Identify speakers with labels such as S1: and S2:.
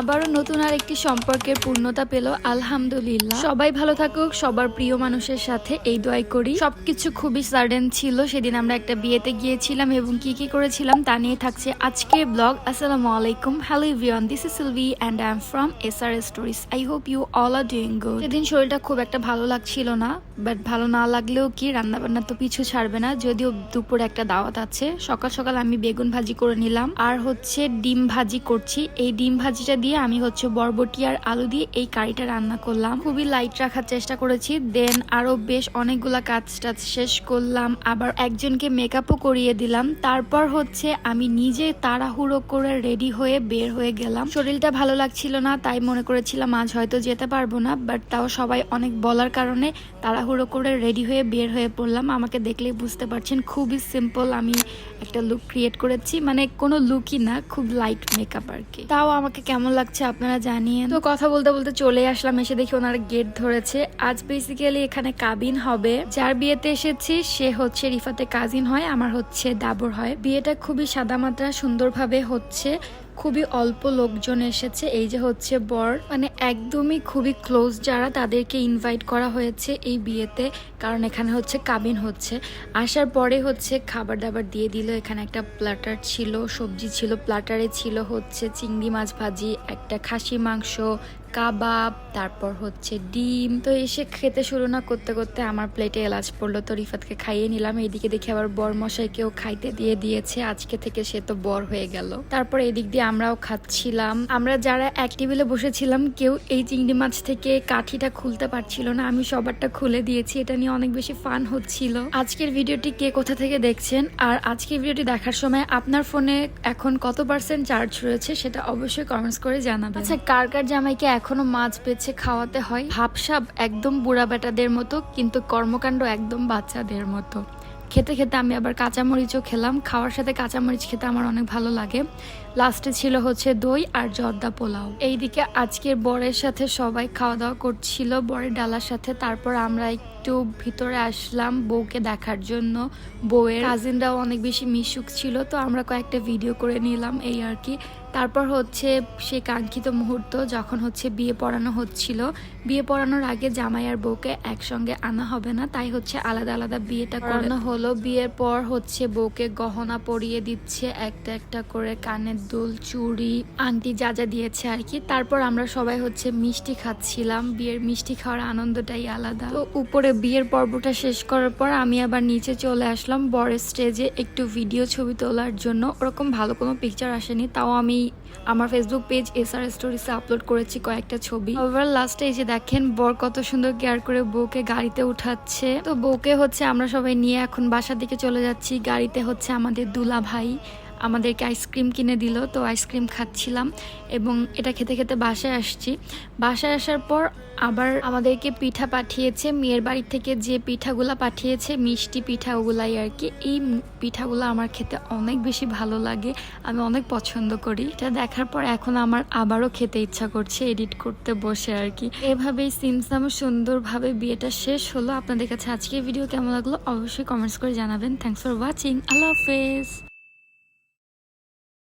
S1: আবারও নতুন আর একটি সম্পর্কের পূর্ণতা পেল, আলহামদুলিল্লাহ। সবাই ভালো থাকুক, সবার প্রিয় মানুষের সাথে এই দোয়াই করি। সবকিছু খুবই সার্ডেন ছিল, সেদিন আমরা একটা বিয়েতে গিয়েছিলাম এবং কি কি করেছিলাম তা নিয়ে থাকছে আজকে ব্লগ। আসসালামু আলাইকুম। Hello everyone this is Silvi and I am from S R stories I hope you all are doing good সেদিন শরীরটা খুব একটা ভালো লাগছিল না। বাট ভালো না লাগলেও কি রান্না বান্না তো পিছু ছাড়বে না। যদিও দুপুরে একটা দাওয়াত আছে। সকাল সকাল আমি বেগুন ভাজি করে নিলাম। আর হচ্ছে ডিম ভাজি করছি। এই ডিম ভাজিটা দিয়ে আমি হচ্ছে বরবটি আর আলু দিয়ে এই কারিটা রান্না করলাম। খুবই লাইট রাখার চেষ্টা করেছি। দেন আরও বেশ অনেকগুলা কাজ টাজ শেষ করলাম। আবার একজনকে মেকআপও করিয়ে দিলাম। তারপর হচ্ছে আমি নিজে তাড়াহুড়ো করে রেডি হয়ে বের হয়ে গেলাম। শরীরটা ভালো লাগছিল না, তাই মনে করেছিলাম আজ হয়তো যেতে পারব না। বাট তাও সবাই অনেক বলার কারণে তাড়াহুড়ো করে রেডি হয়ে বের হয়ে পড়লাম। আমাকে দেখলেই বুঝতে পারছেন, খুবই সিম্পল আমি একটা লুক ক্রিয়েট করেছি। মানে কোনো লুকই না, খুব লাইট মেকআপ আর কি তাও আমাকে কেমন লাগছে আপনারা জানিয়ে তো কথা বলতে বলতে চলে আসলাম, এসে দেখি ওনারা গেট ধরেছে। আজ বেসিক্যালি এখানে কাবিন হবে। যার বিয়েতে এসেছি, সে হচ্ছে রিফাতে কাজিন হয়, আমার হচ্ছে দাবর হয়। বিয়েটা খুবই সাদামাত্রা সুন্দরভাবে হচ্ছে। খুবই অল্প লোকজন এসেছে, এই যে হচ্ছে বর। মানে একদমই খুবই ক্লোজ যারা তাদেরকে ইনভাইট করা হয়েছে এই বিয়েতে, কারণ এখানে হচ্ছে কাবিন হচ্ছে। আসার পরে হচ্ছে খাবার দাবার দিয়ে দিল, এখানে একটা প্লাটার ছিল, সবজি ছিল প্লাটারে ছিল হচ্ছে চিংড়ি মাছ ভাজি, একটা খাসি মাংস কাবাব, তারপর হচ্ছে ডিম। তো এসে খেতে শুরু না করতে করতে আমার প্লেটে এলাচ পড়ল। তো রিফাতকে খাইয়ে নিলাম। এইদিকে দেখে আবার বর মশাইকেও খাইতে দিয়ে দিয়েছে। আজকে থেকে সে তো বর হয়ে গেল। তারপর এদিক দিয়ে আমরাও খাচ্ছিলাম। আমরা যারা এক টেবিলে বসেছিলাম, কেউ এই চিংড়ি মাছ থেকে কাঠিটা খুলতে পারছিল না। আমি সবারটা খুলে দিয়েছি। এটা নিয়ে অনেক বেশি ফান হচ্ছিল। আজকের ভিডিওটি কে কোথা থেকে দেখছেন? আর আজকের ভিডিওটি দেখার সময় আপনার ফোনে এখন কত পার্সেন্ট চার্জ রয়েছে, সেটা অবশ্যই কমেন্টস করে জানাবেন। আচ্ছা কার কার জামাইকে এখনও মাছ বেছে খাওয়াতে হয়। ভাবসাব একদম বুড়া বেটাদের মতো, কিন্তু কর্মকাণ্ড একদম বাচ্চাদের মতো। খেতে খেতে আমি আবার কাঁচামরিচও খেলাম। খাওয়ার সাথে কাঁচামরিচ খেতে আমার অনেক ভালো লাগে। লাস্টে ছিল হচ্ছে দই আর জর্দা পোলাও। এইদিকে আজকের বরের সাথে সবাই খাওয়া দাওয়া করছিল, বরের ডালার সাথে। তারপর আমরা একটু ভিতরে আসলাম বউকে দেখার জন্য। বউয়ের কাজিনরাও অনেক বেশি মিশুক ছিল তো আমরা কয়েকটা ভিডিও করে নিলাম এই আর কি। তারপর হচ্ছে সে কাঙ্ক্ষিত মুহূর্ত যখন হচ্ছে বিয়ে পড়ানো হচ্ছিল। বিয়ে পড়ানোর আগে জামাই আর বউকে একসঙ্গে আনা হবে না তাই হচ্ছে আলাদা আলাদা বিয়েটা করানো হলো। বিয়ের পর হচ্ছে বউকে গহনা পরিয়ে দিচ্ছে একটা একটা করে কানের দুল চুড়ি আংটি যা যা দিয়েছে আর কি। তারপর আমরা সবাই হচ্ছে মিষ্টি খাচ্ছিলাম বিয়ের মিষ্টি খাওয়ার আনন্দটাই আলাদা। তো উপরে বিয়ের পর্বটা শেষ করার পর আমি আবার নিচে চলে আসলাম বরের স্টেজে একটু ভিডিও ছবি তোলার জন্য। ওরকম ভালো কোনো পিকচার আসেনি, তাও আমি আমার ফেসবুক পেজ এস আর স্টোরিসে আপলোড করেছি কয়েকটা ছবি। ওভার লাস্টে এই যে দেখেন, বর কত সুন্দর কেয়ার করে বউকে গাড়িতে উঠাচ্ছে। তো বউকে হচ্ছে আমরা সবাই নিয়ে এখন বাসার দিকে চলে যাচ্ছি। গাড়িতে হচ্ছে আমাদের দুলা ভাই আমাদেরকে আইসক্রিম কিনে দিল, তো আইসক্রিম খাচ্ছিলাম এবং এটা খেতে খেতে বাসায় আসছি। বাসায় আসার পর আবার আমাদেরকে পিঠা পাঠিয়েছে, মেয়ের বাড়ি থেকে যে পিঠাগুলা পাঠিয়েছে, মিষ্টি পিঠা ওগুলাই আর কি। এই পিঠাগুলো আমার খেতে অনেক বেশি ভালো লাগে, আমি অনেক পছন্দ করি। এটা দেখার পর এখন আমার আবারও খেতে ইচ্ছা করছে এডিট করতে বসে আর কি। এভাবেই সিমসাম সুন্দরভাবে বিয়েটা শেষ হলো। আপনাদের কাছে আজকের ভিডিও কেমন লাগল অবশ্যই কমেন্টস করে জানাবেন। থ্যাংকস ফর ওয়াচিং আল্লাহ হাফেজ।